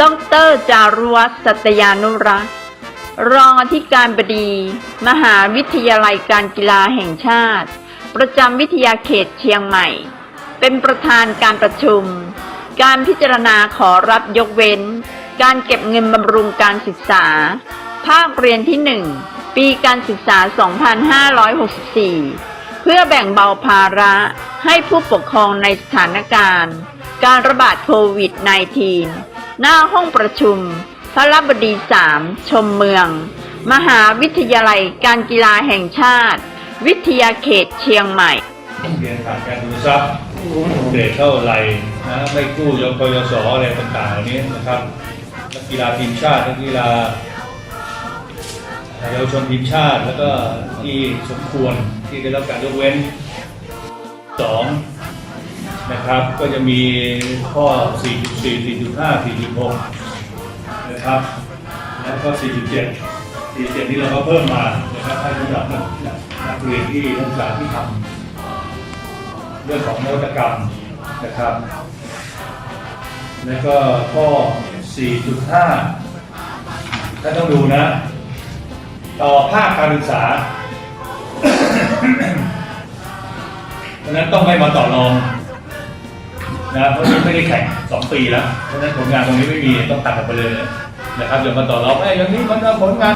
ดรจารุวัฒน์สัตยานุรักษ์รองอธิการบดี มหาวิทยาลัยการกีฬาแห่งชาติ ประจำวิทยาเขตเชียงใหม่ เป็นประธานการประชุม การพิจารณาขอรับยกเว้น การเก็บเงินบำรุงการศึกษา ภาคเรียนที่1ปีการศึกษา 2564 เพื่อแบ่งเบาภาระให้ผู้ปกครองในสถานการณ์ การระบาดโควิด -19 หน้าห้องประชุม พระรบดี3ชมเมือง มหาวิทยาลัยการกีฬาแห่งชาติ วิทยาเขตเชียงใหม่เรียนขาดการดูทรัพย์เดเท่าไหร่นะไม่กู้ยกกยศอะไรต่างๆเหล่านี้นะครับนักกีฬาทีมชาตินักกีฬาเยาวชนทีมชาติแล้วก็ที่สมควรที่ได้รับการยกเว้นสอง นะครับ ก็จะมีข้อ 4.4 4.5 4.6 นะครับ แล้วก็ 4.7 4.7นี่เราก็เพิ่มมานะครับให้สำหรับนักนักเรียนที่นักศึกษาที่ทำเรื่องของนวัตกรรมนะครับ แล้วก็ข้อ 4.5ท่าต้องดูนะ ต่อภาคการศึกษาเพราะนั้นต้องไม่มาต่อรอง นะเพราะนี่ไม่ได้แข่งสองปีแล้วเพราะฉะนั้นผลงานตรงนี้ไม่มีต้องตัดออกไปเลยนะครับอย่ามาต่อรองไอ้ยอย่างนี้มันผลงาน